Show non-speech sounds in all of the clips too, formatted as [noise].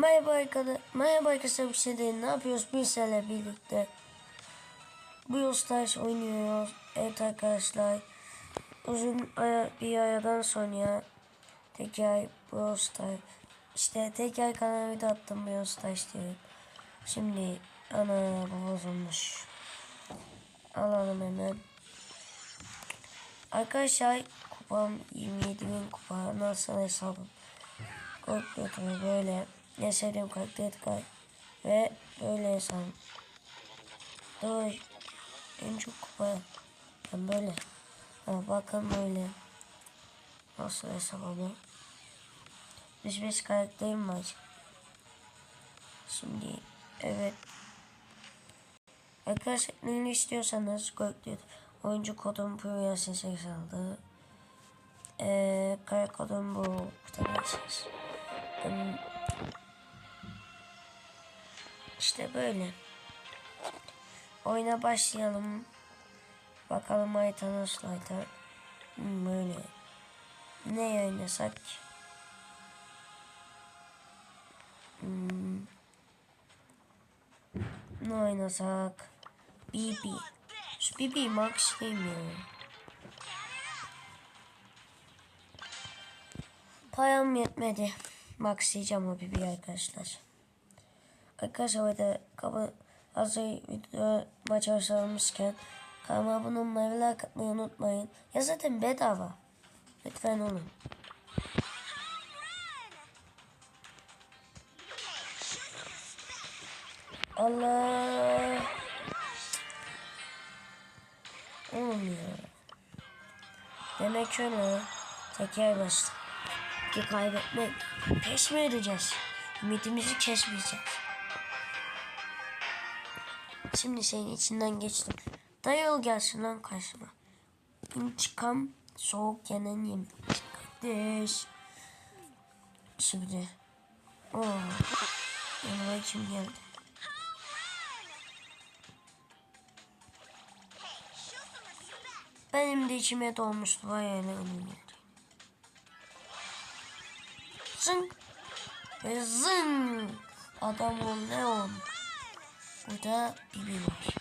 Merhaba arkadaşlar. Merhaba arkadaşlar bir şey değil. Ne yapıyoruz bizlerle birlikte? Bu Stars oynuyoruz. Evet arkadaşlar. Uzun aya, bir aradan sonra tekrar Brawl Stars. İşte tekrar kanala video attım Brawl Stars diyorum. Şimdi ana bu bozulmuş. Alalım hemen. Arkadaşlar kupam 27 bin kupa. Nasıl hesabım? Korkuyorum böyle. Sevdiğim karakter kay. Ve böyle hesap. Dur. En çok kupa. Ben böyle. Ha, bakın böyle. Nasıl ama. 105 karakterim var. Şimdi evet. Arkadaşlar ne istiyorsanız korkuyor. Oyuncu kodum Sesi aldı. Eee kara kodum bu. Kutabilirsiniz. Hmm. İşte böyle. Oyuna başlayalım. Bakalım nasıl harita. Hmm, böyle. Ne oynasak? Hmm. Ne oynasak? BB. Şu BB Max değil mi? ya? Param yetmedi. Max diyeceğim o BB arkadaşlar. Arkadaşlar orada kaba hazır video maç başlamışken kanalıma abone olmayı ve like atmayı unutmayın. Ya zaten bedava. Lütfen olun. Allah. Olmuyor. Demek öyle. Teker bastım. Ki kaybetmek. Peş mi edeceğiz? Ümidimizi kesmeyeceğiz. Şimdi senin içinden geçtim. Dayalı gelsin lan karşıma. İntikam soğuk yenen yemin. Kardeş. Şimdi. Oo. Yanıma kim geldi? Benim de içime dolmuştu vay öyle onun geldi. Zınk. Ve zın. Adam ol ne ol. Burada Bibi var.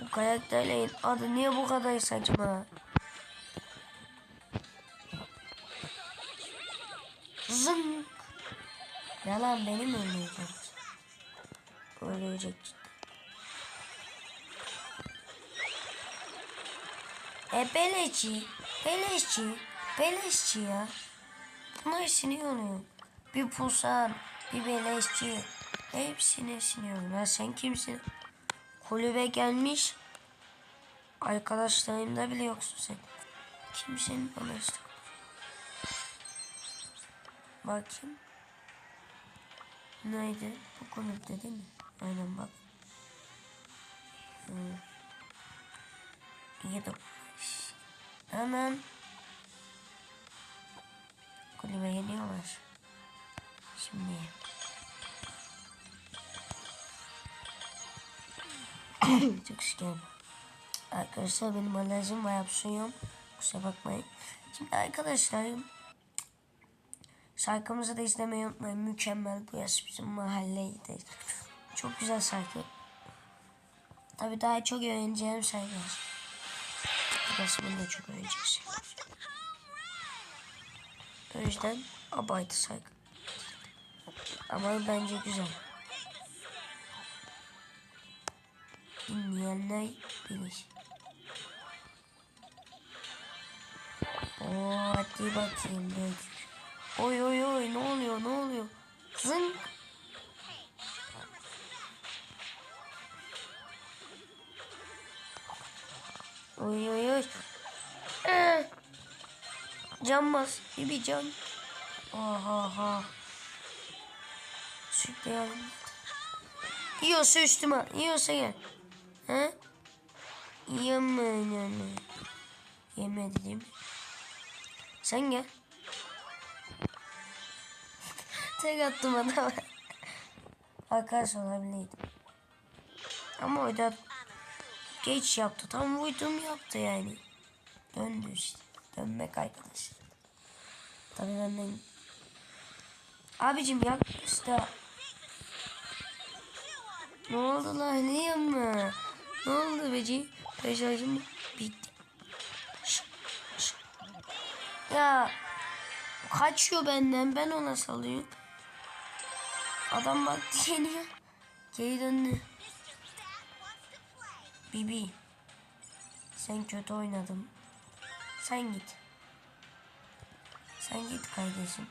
Bu karakterlerin adı niye bu kadar saçma? Zınk. Yalan benim öyleyecek. Öyleyecek. E beleşçi, beleşçi, beleşçi ya. Bunlar siniyorum. Bir pusan, bir beleşçi. Hepsini siniyorum. Ya sen kimsin? Kulübe gelmiş. Arkadaşlarımda bile yoksun sen. Kimsin işte. Bakayım. Neydi? Bu kulüpte değil mi? Aynen bak. Hmm. İyi de Hemen kulübe geliyorlar. Şimdi [coughs] çok şeker. Arkadaşlar benim alerjim var yapsıyorum. Kusura bakmayın. Şimdi arkadaşlar şarkımızı da izlemeyi unutmayın. Mükemmel bu yaş bizim mahalleydi. Çok güzel şarkı. Tabii daha çok öğreneceğim şarkı var. Resmini de çok öğreneceksin. O yüzden abartı şarkı. Ama bence güzel. Dinleyenler bilir. Oo, hadi bakayım dök. Oy oy oy ne oluyor ne oluyor? Zınk. Oy oy oy. Ee, can bas. İyi bir can. Oha ha. Sütleyelim. Yiyorsa üstüme. Yiyorsa gel. He? Yeme yeme. Yeme dedim. Sen gel. [laughs] Tek attım adama. [laughs] Arkadaş olabilirdim. Ama orada geç yaptı. Tam vurdum yaptı yani. Döndü işte. Dönmek arkadaş. Tabii benden Abicim yaklaştı. Ne oldu lan ne yapma? Ne oldu beci? Mesajım bitti. Ya kaçıyor benden ben ona salıyorum. Adam bak [laughs] diyeniyor. Geri döndü. Bibi. Sen kötü oynadın. Sen git. Sen git kardeşim.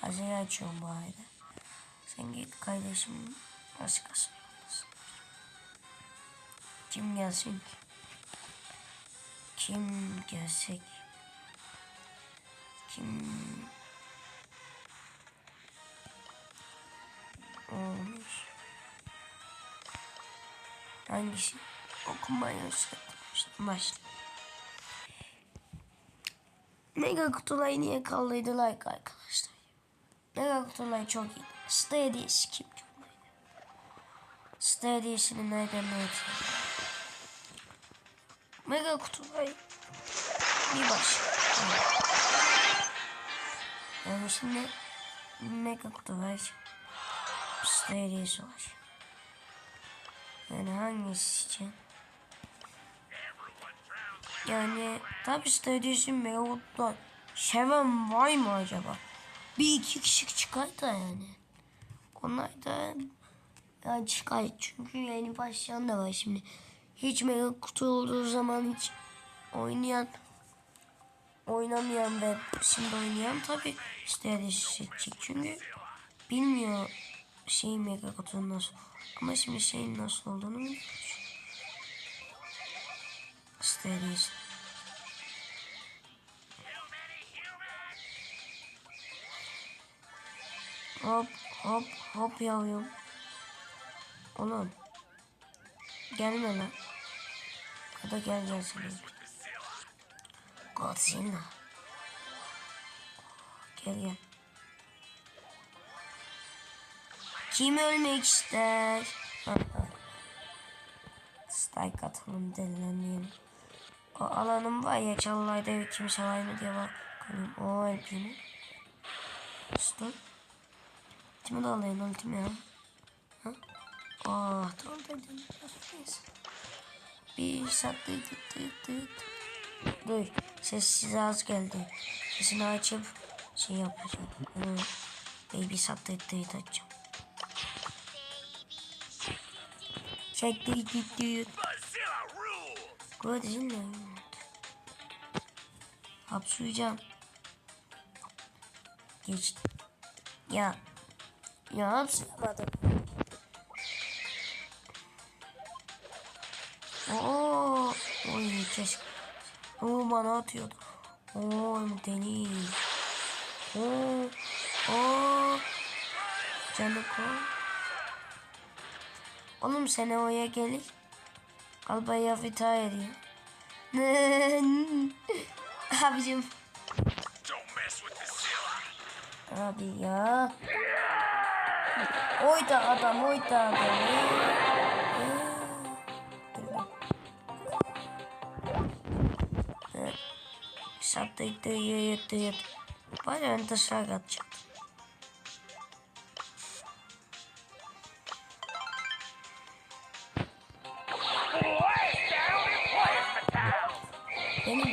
Kazayı açıyorum bu arada. Sen git kardeşim. Başkası olmasın. Kim gelsin ki? Kim gelsek? Kim olmuş? Hangisi? Özledim. Başla. Mega kutulayı niye kaldıydı like arkadaşlar? Mega kutulayı çok iyi. Hediyesi kim çok iyi. Hediyesini nereden nereden? Mega kutulayı bir başka. Yani şimdi mega kutu var. Star hediyesi var. Yani hangisi için? Yani tabi stadyosun Mevlut'tan seven var mı acaba? Bir iki kişi çıkar da yani. Onlar da yani çıkar çünkü yeni başlayan da var şimdi. Hiç mega kutu olduğu zaman hiç oynayan oynamayan ve şimdi oynayan tabi seçecek çünkü bilmiyor şey mega kutunun nasıl. Ama şimdi şeyin nasıl olduğunu biliyoruz. Hop hop hop yavrum. Oğlum. Gelme lan. Ya da gel gel sen. Godzilla. Gel gel. Kim ölmek ister? [laughs] Strike atalım delilenmeyelim. O alanım var ya çalılayda bir kimse var mı diye bakalım. O hepsini. Stop. Ultimi de alayım ultimi ya. Ha? Oh tamam dedim. Neyse. Bir saat dıt dıt dıt dıt. Dur sessiz az geldi. Sesini açıp şey yapacağım. Hı. Baby saat dıt dıt açacağım. Çek dıt dıt dıt. Godzilla. Hapşuracağım. Geç. Ya. Ya hapşıramadım. Oo. Oy keşke. Oo bana atıyordu. Oo deli. Oo. Oo. Canı koy. Oğlum sen oraya gelir. Albaya fita ediyor. [laughs] Abicim. Abi ya. Oy da adam, oy da adam.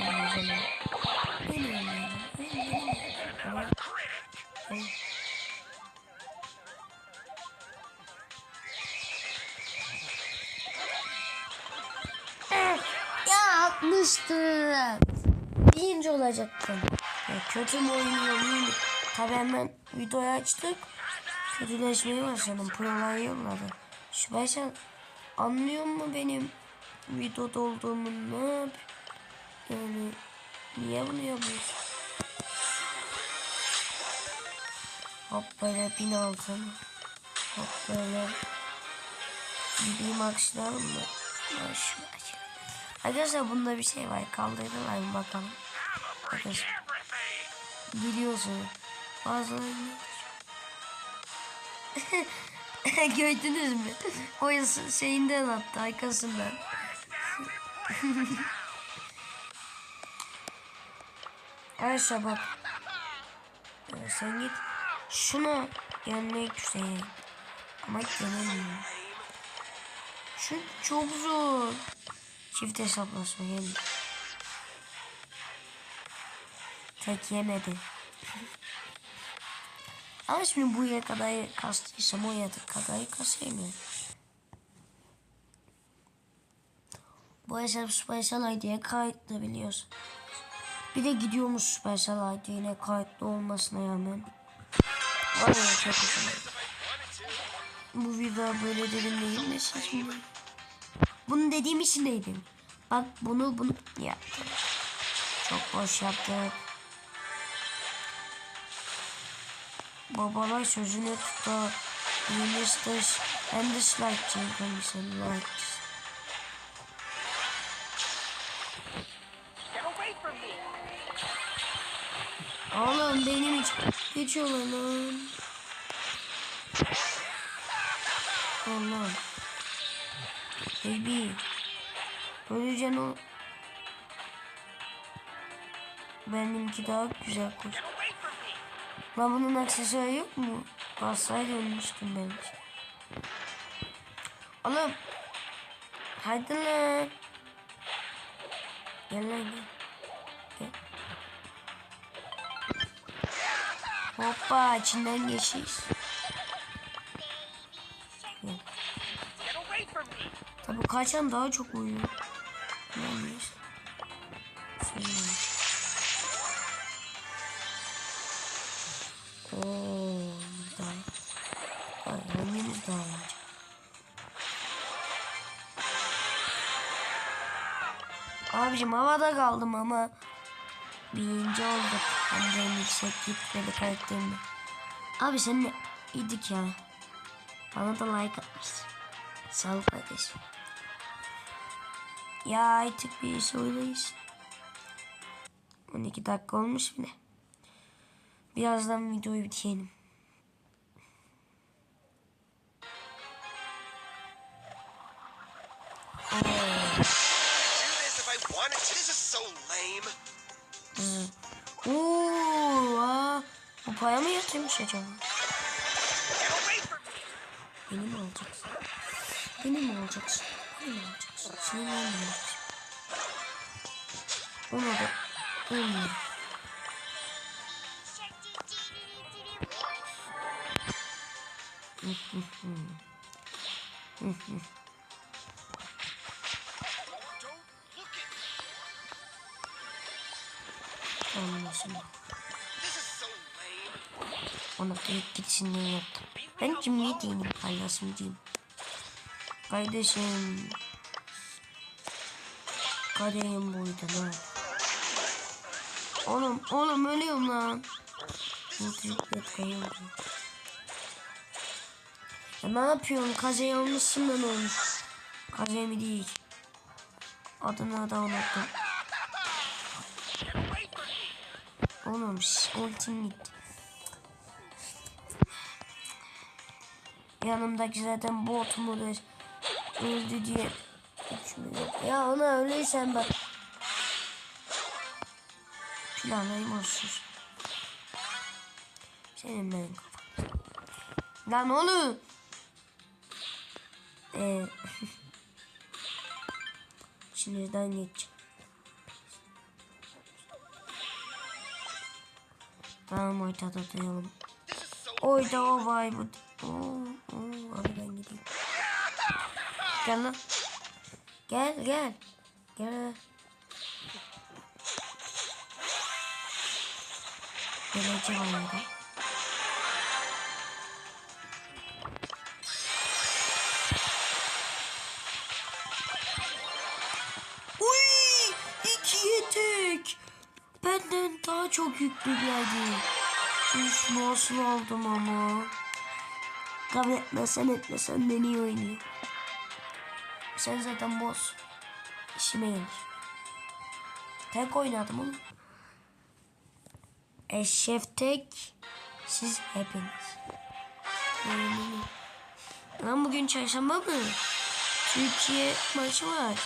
O zaman. Benim yanım. Benim yanım. Tamam. Tamam. Ya atmıştım. Birinci olacaktım. Ya kötü mü oynuyorum? Tabii hemen videoyu açtık. Kötüleşmeye başladım. Prolar yolladı. Başa anlıyor mu benim videoda olduğumu ne yap? Yani niye bunu yapıyorsun? Hop böyle bin altın. Hop böyle. Gideyim akşamlarım mı? Arkadaşlar bunda bir şey var. Kaldırdılar mı bakalım. Arkadaşlar. Biliyorsunuz. Bazıları Gördünüz mü? O şeyinden attı arkasından. Ayşe bak. Ee, sen git. Şuna gelmek güzel. Ama gelemiyorum. Şu çok zor. Çift hesaplaşma geldi. Tek yemedi. Ama şimdi bu yere kadar kastıysam o yere kadar kasayım yani. Bu hesap Supercell ID'ye kayıtlı biliyorsun. Bir de gidiyormuş Supercell ID kayıtlı olmasına rağmen. Var ya çok gitti. Bu video böyle dedim değil de şimdi. Bunu dediğim için değilim. Bak bunu bunu yaptım. Çok boş yaptık. Babalar sözünü tuttu. Ministers and the slide chickens and me! Oğlum benim hiç geçiyorlar lan. Allah. Baby. Öleceksin o. Benimki daha güzel koş. Lan bunun aksesuarı yok mu? Bassaydı ölmüştüm belki. Oğlum. Hadi lan. Gel lan gel. Gel. Hoppa içinden geçiş. Tabi kaçan daha çok uyuyor. Neymiş? Abicim havada kaldım ama birinci olduk. Hem de en yüksek gitmedi karakterimle. Abi sen ne idik ya? Bana da like atmışsın. Sağ ol kardeşim. Ya artık bir söyleyiz. 12 dakika olmuş bile. Birazdan videoyu bitirelim. So lame. Oo, aa, bu paya mı yatırmış acaba? Benim olacaksın. Benim olacaksın. Benim olacaksın. Senin olmayacaksın. Ona da olmuyor. Anlasın. Ona kırık gitsin diye yaptım. Ben kim ne diyeyim paylaşımcıyım. Kardeşim. Kaderim buydu lan. Oğlum, oğlum ölüyorum lan. Bu triplet kayıyordu. Ya ne yapıyorsun? Kaze yanlışsın ben olmuş. Kaze mi değil. Adını da unuttum. Şş, ultim gitti. Yanımdaki zaten bot mudur? Öldü diye. Ya ona öyleysen bak. Planlayayım olsun. Senin ben kafam. Lan oğlum. Eee. [laughs] İçinizden duyalım. This is so Oyda o vay bu. Oo, abi ben gideyim. Gel lan. Gel gel. Gel. Geleceğim orada. Çok yüklü geldi. Üf nasıl aldım ama. Kabul etmesen etmesen beni iyi oynuyor. Sen zaten boss. İşime gelir. Tek oynadım oğlum. Eşref tek. Siz hepiniz. Lan bugün çarşamba mı? Türkiye maçı var. I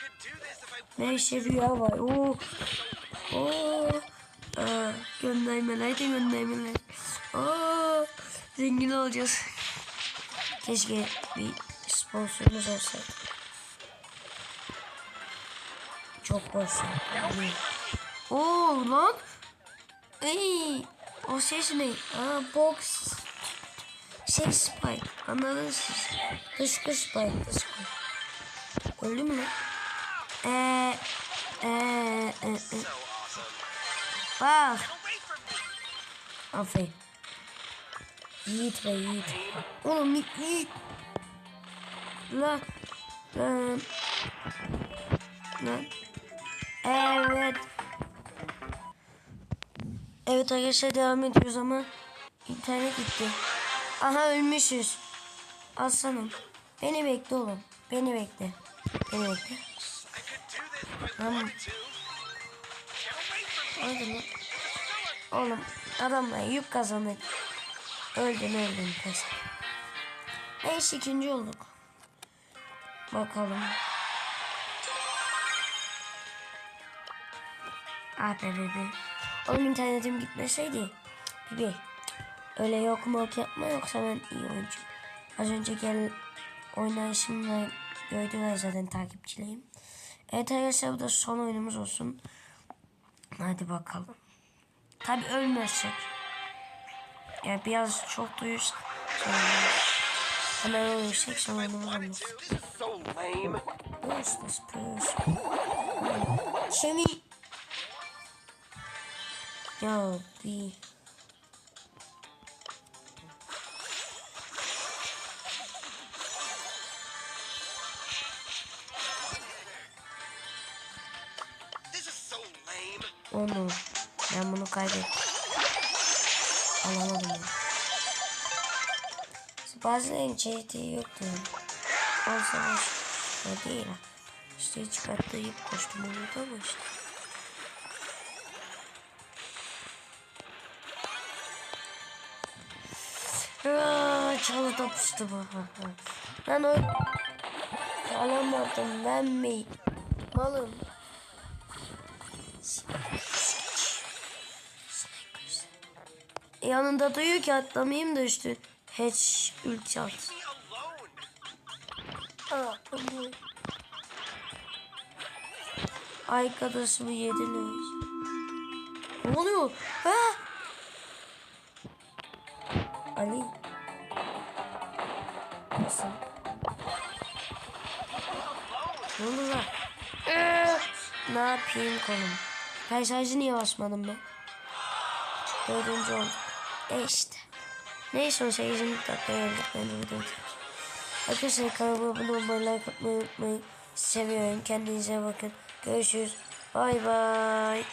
could do this if I Ne işe rüya var. Oo. Oo. Aa, göndermeler de göndermeler. Aa, zengin olacağız. Keşke bir sponsorumuz olsaydı. Çok boş. Oo lan. Ey, o ses ne? Aa box. Sex spike. Anladınız siz. Dışkı spike. Dışkı. Öldü mü lan? Eee. Eee. Eee. So awesome. Away Bak. me. Aferin. Yiğit ve Yiğit. Oğlum Yiğit. Lan. Lan. Lan. Evet. Evet arkadaşlar devam ediyoruz ama internet gitti. Aha ölmüşüz. Aslanım. Beni bekle oğlum. Beni bekle. Beni bekle. Tamam. Öldün. Oğlum adamla yük kazandık. Öldün öldün pes. Neyse ikinci olduk. Bakalım. Ah be bebe. Oğlum internetim gitmeseydi. Bebe. Öyle yok mu yok yapma yoksa ben iyi oyuncu. Az önce gel oynayışımla gördüler zaten takipçileyim. Evet arkadaşlar bu da son oyunumuz olsun. Hadi bakalım. Tabi ölmezsek. Yani biraz çok duyursak. Hemen ölürsek Wanted olmaz. to. This pus. Şemi. Ya bir. Onu. Ben bunu kaybettim. Alamadım. Bazen çeşitli yoktu. Olsa. O değil. İşte çıkartlayıp koştum onu ama işte. Aa, çalı topuştu bu. [laughs] Lan o... Alamadım ben mi? Malım. Yanında duyuyor ki atlamayayım da işte. Hiç ulti at. Aa, Arkadaşımı yediniz. Ne oluyor? Ha? Ali. Nasıl? Ne oldu lan? Ne yapayım konum? Peyzajı niye basmadım ben? Dördüncü olduk. E işte. Neyse 18. dakika geldik. Ben de videoyu. Arkadaşlar kanalıma abone olmayı, like atmayı unutmayın. Seviyorum. Kendinize bakın. Görüşürüz. Bay bay.